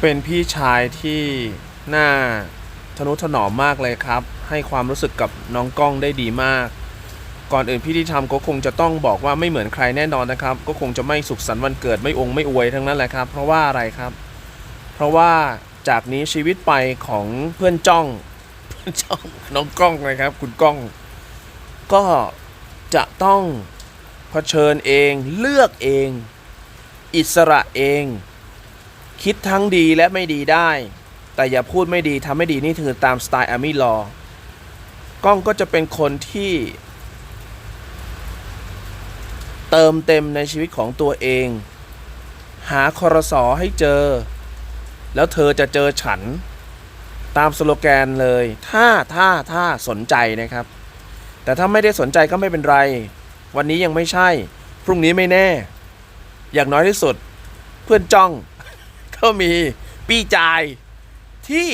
เป็นพี่ชายที่น่าทนุถนอมมากเลยครับ ให้ความรู้สึกกับน้องกล้องได้ดีมาก ก่อนอื่นพี่ที่ทำก็คงจะต้องบอกว่าไม่เหมือนใครแน่นอนนะครับ ก็คงจะไม่สุขสันต์วันเกิดไม่องค์ไม่อวยทั้งนั้นแหละครับ เพราะว่าอะไรครับ เพราะว่าจากนี้ชีวิตไปของเพื่อนจ้องเพื่อนจ้องน้องกล้องนะครับ คุณกล้อง ก็จะต้องเผชิญเอง เลือกเอง อิสระเอง คิดทั้งดีและไม่ดีได้ แต่อย่าพูดไม่ดีทำไม่ดีนี่คือตามสไตล์อามี่ลอกล้องก็จะเป็นคนที่ เติมเต็มในชีวิตของตัวเอง หาคอรสอให้เจอ แล้วเธอจะเจอฉัน ตามสโลแกนเลย ถ้าถ้าถ้าสนใจนะครับ แต่ถ้าไม่ได้สนใจก็ไม่เป็นไร วันนี้ยังไม่ใช่ พรุ่งนี้ไม่แน่ อย่างน้อยที่สุด เพื่อนจ้อง ก็มีปี้จายที่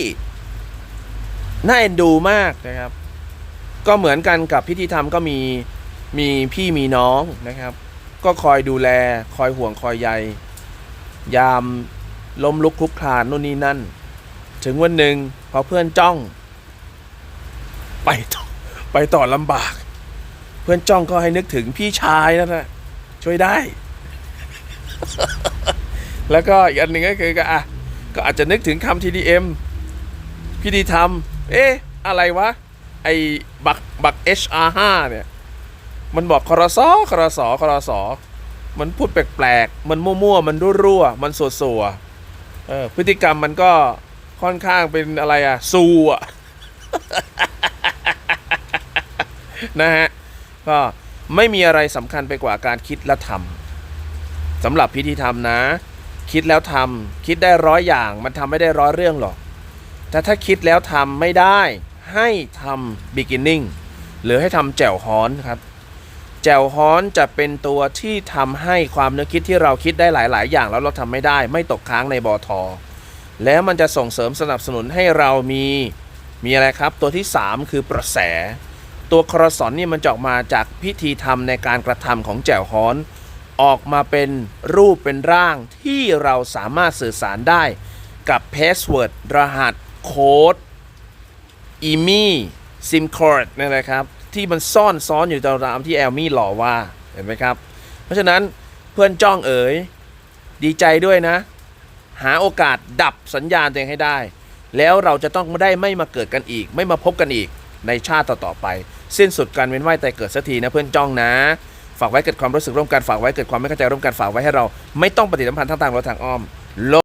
น่าเอ็นดูมากนะครับ ก็เหมือนกันกับพิธีธรรมก็มีมีพี่มีน้องนะครับ ก็คอยดูแลคอยห่วงคอยใย ยามล้มลุกคลุกคลานนู่นนี่นั่น ถึงวันหนึ่งพอเพื่อนจ้อง ไปต่อไปต่อลำบาก เพื่อนจ้องก็ให้นึกถึงพี่ชายนั่นแหละช่วยได้ แล้วก็อีกอันหนึ่งก็คือก็อะก็อาจจะนึกถึงคำ TDM พิธีธรรมเอ๊ะ อะไรวะ ไอ้บักบัก HR5 เนี่ย มันบอกคอรสอคอรสอคอรสอมันพูดแปลกๆ มันมั่วๆ มันรั่วๆ มันสัวๆเออพฤติกรรมมันก็ค่อนข้างเป็นอะไรอะซูอะนะฮะ ก็ไม่มีอะไรสำคัญไปกว่าการคิดและทำสำหรับพิธีธรรมนะ คิดแล้วทำคิดได้ร้อยอย่างมันทำไม่ได้ร้อยเรื่องหรอก แต่ถ้าคิดแล้วทำไม่ได้ให้ทำ beginning หรือให้ทำแจ่วฮ้อนครับ แจ่วฮ้อนจะเป็นตัวที่ทำให้ความนึกคิดที่เราคิดได้หลาย ๆ อย่างแล้วเราทำไม่ได้ ไม่ตกค้างในบอทอแล้วมันจะส่งเสริมสนับสนุนให้เรามีมีอะไรครับ ตัวที่ 3 คือประแส ตัวครสอนนี่มันจะออกมาจากพิธีธรรมในการกระทำของแจ่วฮ้อน ออกมาเป็นรูปเป็นร่างที่เราสามารถสื่อสารได้กับพาสเวิร์ดรหัส โค้ดอีมี่ซิมคอร์ดนี่นแหละครับ ที่มันซ่อนซ้อนอยู่ตามที่แอลมี่หล่อว่า เห็นไหมครับ เพราะฉะนั้นเพื่อนจ้องเอ๋ย ดีใจด้วยนะ หาโอกาสดับสัญญาณตัวเองให้ได้ แล้วเราจะต้องไม่ได้ไม่มาเกิดกันอีก ไม่มาพบกันอีกในชาติต่อๆไป สิ้นสุดการเวียนว่ายแต่เกิดสักทีนะเพื่อนจ้องนะ ฝากไว้เกิดความรู้สึกร่วมกันฝากไว้เกิดความไม่เข้าใจร่วมกันฝากไว้ให้เรา ไม่ต้องปฏิสัมพันธ์ทางทางหรือทางอ้อม